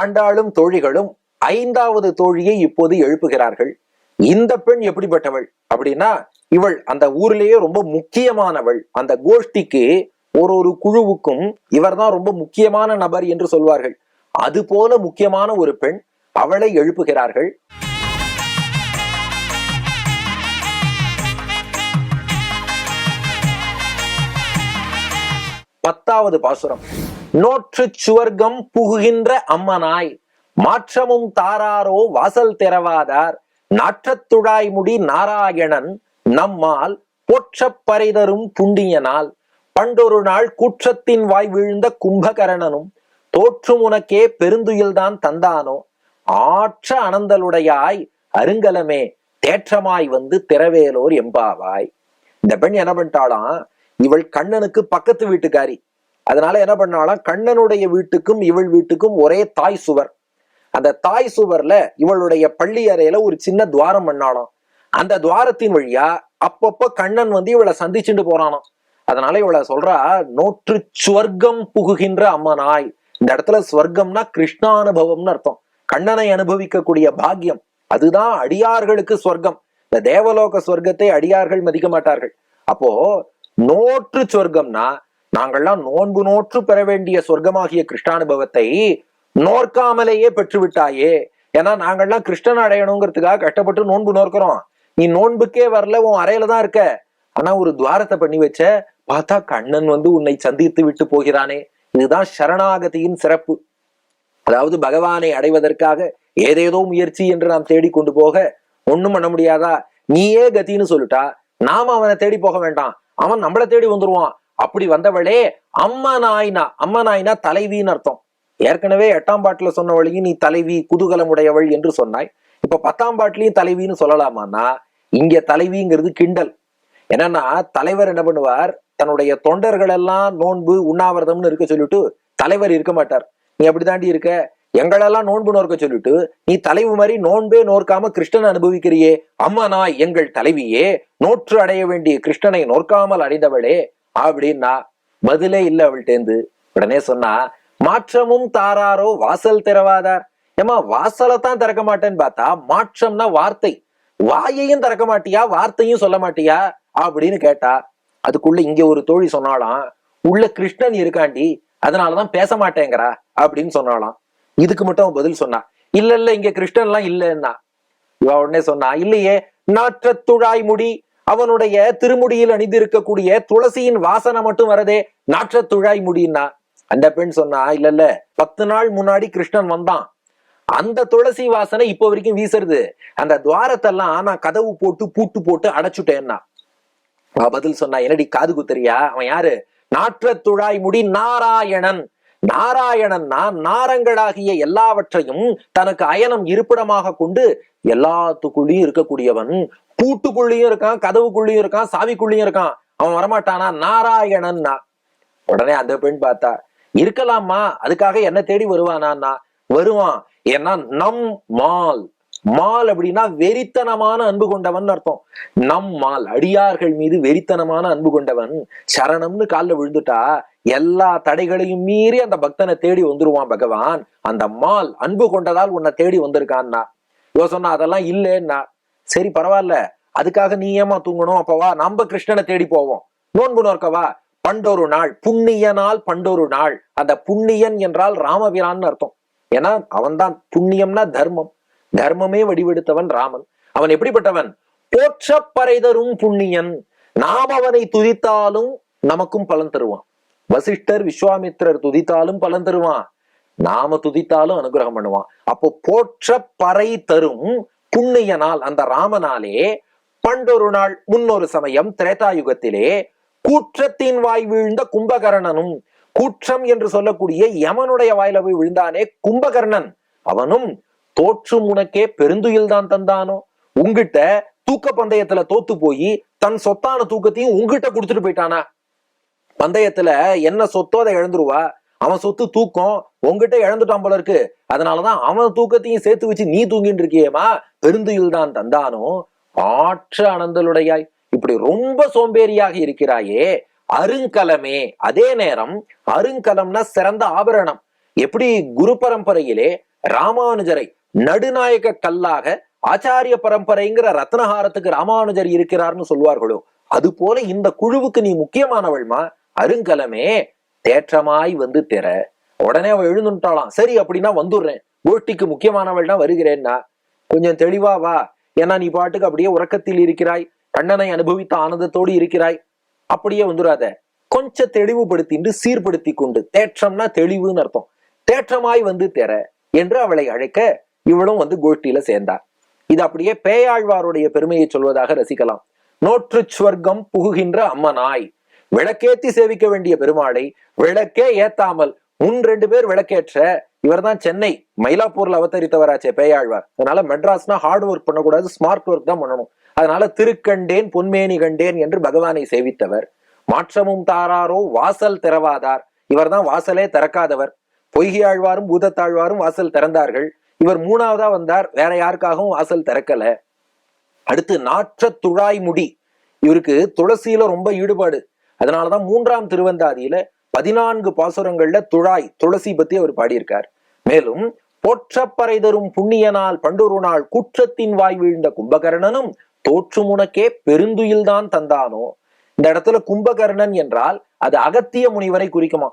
ஆண்டாளும் தோழிகளும் ஐந்தாவது தோழியை இப்போது எழுப்புகிறார்கள். இந்த பெண் எப்படிப்பட்டவள்? அப்படின்னா இவள் அந்த ஊர்லயே ரொம்ப முக்கியமானவள். அந்த கோஷ்டிக்கு ஒரு ஒரு குழுவுக்கும் இவர் தான் ரொம்ப முக்கியமான நபர் என்று சொல்வார்கள். அது போல முக்கியமான ஒரு பெண் அவளை எழுப்புகிறார்கள். பத்தாவது பாசுரம். நோற்று சுவர்க்கம் புகுகின்ற அம்மனாய் மாற்றமும் தாராரோ வாசல் திறவாதார் நாற்றத்துழாய் முடி நாராயணன் நம்மால் போற்றப் பறைதரும் புண்டியனால் பண்டொரு நாள் கூற்றத்தின் வாய் விழுந்த கும்பகரணனும் தோற்றும் உனக்கே பெருந்துயில்தான் தந்தானோ ஆற்ற அனந்தலுடையாய் அருங்கலமே தேற்றமாய் வந்து திறவேலோர் எம்பாவாய். இந்த பெண் என்ன பண்ணிட்டாளாம்? இவள் கண்ணனுக்கு பக்கத்து வீட்டுக்காரி அதனால என்ன பண்ணாலாம் கண்ணனுடைய வீட்டுக்கும் இவள் வீட்டுக்கும் ஒரே தாய் சுவர். அந்த தாய் சுவர்ல இவளுடைய பள்ளி அறையில ஒரு சின்ன துவாரம் பண்ணாலாம் அந்த துவாரத்தின் வழியா அப்பப்ப கண்ணன் வந்து இவளை சந்திச்சுட்டு போறானாம். அதனால இவளை சொல்றா நோற்று சுவர்க்கம் புகுகின்ற அம்மனாய். இந்த இடத்துல ஸ்வர்க்கம்னா கிருஷ்ணானுபவம்னு அர்த்தம். கண்ணனை அனுபவிக்கக்கூடிய பாக்கியம். அதுதான் அடியார்களுக்கு ஸ்வர்க்கம் இந்த தேவலோக ஸ்வர்க்கத்தை அடியார்கள் மதிக்க மாட்டார்கள். அப்போ நோற்று சொர்க்கம்னா நாங்கள்லாம் நோன்பு நோற்று பெற வேண்டிய சொர்க்கமாகிய கிருஷ்ணானுபவத்தை நோர்க்காமலேயே பெற்று விட்டாயே ஏன்னா நாங்கள்லாம் கிருஷ்ணன் அடையணுங்கிறதுக்காக கஷ்டப்பட்டு நோன்பு நோக்கிறோம் நீ நோன்புக்கே வரல உன் அறையில தான் இருக்க. ஆனா ஒரு துவாரத்தை பண்ணி வச்ச பார்த்தா கண்ணன் வந்து உன்னை சந்தித்து விட்டு போகிறானே. இதுதான் சரணாகதியின் சிறப்பு. அதாவது பகவானை அடைவதற்காக ஏதேதோ முயற்சி என்று நாம் தேடிக்கொண்டு போக ஒண்ணும் பண்ண முடியாதா? நீயே கத்தின்னு சொல்லிட்டா நாம அவனை தேடி போக வேண்டாம். அவன் நம்மளை தேடி வந்துருவான். அப்படி வந்தவளே அம்மா நாய்னா அம்மா தலைவின்னு அர்த்தம். ஏற்கனவே எட்டாம் பாட்டுல சொன்னவளையும் நீ தலைவி குதூகலம் உடையவள் என்று சொன்னாய். இப்ப பத்தாம் பாட்டுலயும் தலைவின்னு சொல்லலாமான்னா இங்க தலைவிங்கிறது கிண்டல். என்னன்னா தலைவர் என்ன பண்ணுவார்? தன்னுடைய தொண்டர்கள் எல்லாம் நோன்பு உண்ணாவிரதம்னு இருக்க சொல்லிட்டு தலைவர் இருக்க மாட்டார். நீ அப்படி தாண்டி இருக்க? எங்களெல்லாம் நோன்பு நோர்க்க சொல்லிட்டு நீ தலைவு மாதிரி நோன்பே நோர்க்காம கிருஷ்ணன் அனுபவிக்கிறியே. அம்மா நான் எங்கள் தலைவியே நோற்று அடைய வேண்டிய கிருஷ்ணனை நோர்க்காமல் அடைந்தவளே அப்படின்னா பதிலே இல்ல அவள்கிட்டேந்து உடனே சொன்னா மாற்றமும் தாராரோ வாசல் திறவாதார். ஏமா வாசலை தான் திறக்க மாட்டேன்னு பார்த்தா மாற்றம்னா வார்த்தை. வாயையும் திறக்க மாட்டியா வார்த்தையும் சொல்ல மாட்டியா அப்படின்னு கேட்டா அதுக்குள்ள இங்க ஒரு தோழி சொன்னாலாம் உள்ள கிருஷ்ணன் இருக்காண்டி அதனாலதான் பேச மாட்டேங்கிறா அப்படின்னு சொன்னாலாம் இதுக்கு மட்டும் அவன் பதில் சொன்னா இல்ல இல்ல இங்க கிருஷ்ணன் எல்லாம் இல்லைன்னா. இவ உடனே சொன்னா இல்லையே நாற்றத்துழாய் முடி அவனுடைய திருமுடியில் அணிந்திருக்கக்கூடிய துளசியின் வாசனை மட்டும் வரதே நாற்றத்துழாய் முடின்னா அந்த பெண் சொன்னா இல்ல இல்ல பத்து நாள் முன்னாடி கிருஷ்ணன் வந்தான். அந்த துளசி வாசனை இப்போ வரைக்கும் வீசுறது. அந்த துவாரத்தெல்லாம் நான் கதவு போட்டு பூட்டு போட்டு அடைச்சுட்டேன்னா. பதில் சொன்னா என்னடி காது குத்தறியா? அவன் யாரு? நாற்றத்துழாய் முடி நாராயணன். நாராயணன்னா நாரங்களாகிய எல்லாவற்றையும் தனக்கு அயனம் இருப்பிடமாக கொண்டு எல்லாத்துக்குள்ளயும் இருக்கக்கூடியவன் பூட்டுக்குள்ளேயும் இருக்கான் கதவுக்குள்ளேயும் இருக்கான் சாவிக்குள்ளேயும் இருக்கான். அவன் வரமாட்டானா? நாராயணன்னா. உடனே அந்த பெண் பார்த்தா இருக்கலாமா? அதுக்காக என்ன தேடி வருவானா வருவான். ஏன்னா நம் மால். மால் அப்படின்னா வெறித்தனமான அன்பு கொண்டவன் அர்த்தம். நம் மால் அடியார்கள் மீது வெறித்தனமான அன்பு கொண்டவன். சரணம்னு கால்ல விழுந்துட்டா எல்லா தடைகளையும் மீறி அந்த பக்தனை தேடி வந்துருவான் பகவான். அந்த மால் அன்பு கொண்டதால் உன்னை தேடி வந்திருக்கான்னா. இவ சொன்னா அதெல்லாம் இல்லைன்னா சரி பரவாயில்ல. அதுக்காக நீ ஏமா தூங்கணும்? அப்பவா நம்ம கிருஷ்ணனை தேடி போவோம். நோன்பு நோக்கவா பண்டொரு நாள் புண்ணிய நாள் பண்டொரு நாள். அந்த புண்ணியன் என்றால் ராமபிரான்னு அர்த்தம். ஏன்னா அவன்தான் புண்ணியம்னா தர்மம். தர்மமே வடிவெடுத்தவன் ராமன். அவன் எப்படிப்பட்டவன்? போற்ற பறைதரும் புண்ணியன். நாம் அவனை துதித்தாலும் நமக்கும் பலன் தருவான். வசிஷ்டர் விஸ்வாமித்திரர் துதித்தாலும் பலன் தருவான். நாம துதித்தாலும் அனுகிரகம் பண்ணுவான். அப்போ போற்ற பறை தரும் புண்ணியனால் அந்த ராமனாலே பண்டொரு நாள் முன்னொரு சமயம் திரேதாயுகத்திலே கூற்றத்தின் வாய் வீழ்ந்த கும்பகர்ணனும் கூற்றம் என்று சொல்லக்கூடிய யமனுடைய வாயில போய் விழுந்தானே கும்பகர்ணன். அவனும் தோற்றும் உனக்கே பெருந்துயில் தான் தந்தானோ? உங்கிட்ட தூக்க பந்தயத்துல தோத்து போய் தன் சொத்தான தூக்கத்தையும் உங்ககிட்ட கொடுத்துட்டு போயிட்டானா? பந்தயத்துல என்ன சொத்தோ அதை இழந்துருவா? அவன் சொத்து தூக்கம் உங்ககிட்ட இழந்துட்டான் போல இருக்கு. அதனாலதான் அவன் தூக்கத்தையும் சேர்த்து வச்சு நீ தூங்கிட்டு இருக்கியேமா பெருந்துயில் தான் தந்தானோ ஆற்ற அனந்தலுடையாய். இப்படி ரொம்ப சோம்பேறியாக இருக்கிறாயே. அருங்கலமே. அதே நேரம் அருங்கலம்னா சிறந்த ஆபரணம். எப்படி குரு பரம்பரையிலே ராமானுஜரை நடுநாயக கல்லாக ஆச்சாரிய பரம்பரைங்கிற ரத்னஹாரத்துக்கு ராமானுஜர் இருக்கிறார்னு சொல்வார்களோ? அது போல இந்த குழுவுக்கு நீ முக்கியமானவள்மா. அருங்கலமே. தேற்றமாய் வந்து தெர உடனே அவள் எழுந்துட்டாளாம். சரி அப்படின்னா வந்துடுறேன். கோஷ்டிக்கு முக்கியமானவள்னா வருகிறேன்னா கொஞ்சம் தெளிவா வா. ஏன்னா நீ பாட்டுக்கு அப்படியே உறக்கத்தில் இருக்கிறாய். கண்ணனை அனுபவித்த ஆனந்தத்தோடு இருக்கிறாய். அப்படியே வந்துடாத. கொஞ்சம் தெளிவுபடுத்திட்டு சீர்படுத்தி கொண்டு. தேற்றம்னா தெளிவுன்னு அர்த்தம். தேற்றமாய் வந்து தெற என்று அவளை அழைக்க இவளும் வந்து கோஷ்டியில சேர்ந்தார் இது அப்படியே பேயாழ்வாருடைய பெருமையை சொல்வதாக ரசிக்கலாம். நோற்று ஸ்வர்க்கம் புகுகின்ற அம்மனாய். விளக்கேத்தி சேவிக்க வேண்டிய பெருமாளை விளக்கே ஏத்தாமல் முன் ரெண்டு பேர் விளக்கேற்ற இவர்தான் சென்னை மயிலாப்பூர்ல அவதரித்தவராச்சே பேயாழ்வார். அதனால மெட்ராஸ்னா ஹார்ட் ஒர்க் பண்ணக்கூடாது ஸ்மார்ட் ஒர்க் தான் பண்ணணும். அதனால திருக்கண்டேன் பொன்மேனி கண்டேன் என்று பகவானை சேவித்தவர். மாற்றமும் தாராரோ வாசல் திறவாதார். இவர்தான் வாசலே திறக்காதவர். பொய்கியாழ்வாரும் பூதத்தாழ்வாரும் வாசல் திறந்தார்கள். இவர் மூணாவதா வந்தார் வேற யாருக்காகவும் வாசல் திறக்கல. அடுத்து நாற்ற துழாய் முடி. இவருக்கு துளசியில ரொம்ப ஈடுபாடு. அதனாலதான் மூன்றாம் திருவந்தாதியில பதினான்கு பாசுரங்கள்ல துழாய் துளசி பத்தி அவர் பாடியிருக்கார். மேலும் போற்றப்பறை தரும் புண்ணியனால் பண்டுரு நாள் குற்றத்தின் வாய் வீழ்ந்த கும்பகர்ணனும் தோற்றுமுனக்கே பெருந்துயில்தான் தந்தானோ? இந்த இடத்துல கும்பகர்ணன் என்றால் அது அகத்திய முனிவரை குறிக்குமா?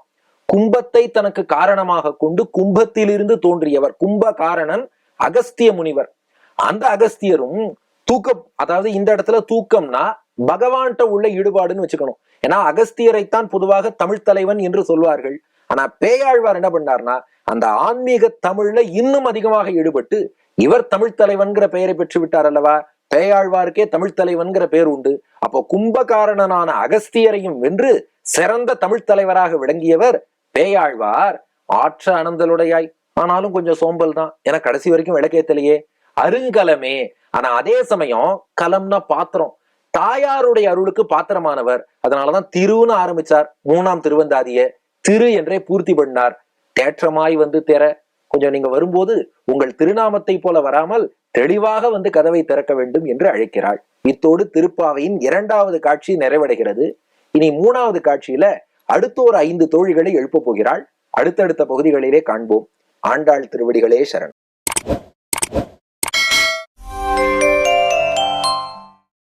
கும்பத்தை தனக்கு காரணமாக கொண்டு கும்பத்திலிருந்து தோன்றியவர் கும்ப காரணன் அகஸ்திய முனிவர். அந்த அகஸ்தியரும் தூக்கம் அதாவது இந்த இடத்துல தூக்கம்னா பகவான்கிட்ட உள்ள ஈடுபாடுன்னு வச்சுக்கணும். ஏன்னா அகஸ்தியரைத்தான் பொதுவாக தமிழ் தலைவன் என்று சொல்வார்கள். ஆனா பேயாழ்வார் என்ன பண்ணார்னா அந்த ஆன்மீக தமிழ்ல இன்னும் அதிகமாக ஈடுபட்டு இவர் தமிழ் தலைவன்கிற பெயரை பெற்று விட்டார் அல்லவா? பேயாழ்வாருக்கே தமிழ் தலைவன்கிற பேர் உண்டு. அப்போ கும்பகாரணனான அகஸ்தியரையும் வென்று சிறந்த தமிழ் தலைவராக விளங்கியவர் பேயாழ்வார். ஆற்ற அனந்தலுடையாய். ஆனாலும் கொஞ்சம் சோம்பல் தான் ஏன்னா கடைசி வரைக்கும் விளக்கேத்தலையே. அருங்கலமே. ஆனா அதே சமயம் கலம்னா பாத்திரம். தாயாருடைய அருளுக்கு பாத்திரமானவர். அதனாலதான் திருன்னு ஆரம்பிச்சார். மூணாம் திருவந்தாதிய திரு என்றே பூர்த்தி பண்ணார். தேற்றமாய் வந்து திற. கொஞ்சம் நீங்க வரும்போது உங்கள் திருநாமத்தை போல வராமல் தெளிவாக வந்து கதவை திறக்க வேண்டும் என்று அழைக்கிறாள். இத்தோடு திருப்பாவையின் இரண்டாவது காட்சி நிறைவடைகிறது. இனி மூணாவது காட்சியில அடுத்த ஒரு ஐந்து தோழிகளை எழுப்பப் போகிறாள். அடுத்தடுத்த பகுதிகளிலே காண்போம். ஆண்டாள் திருவடிகளே சரண்.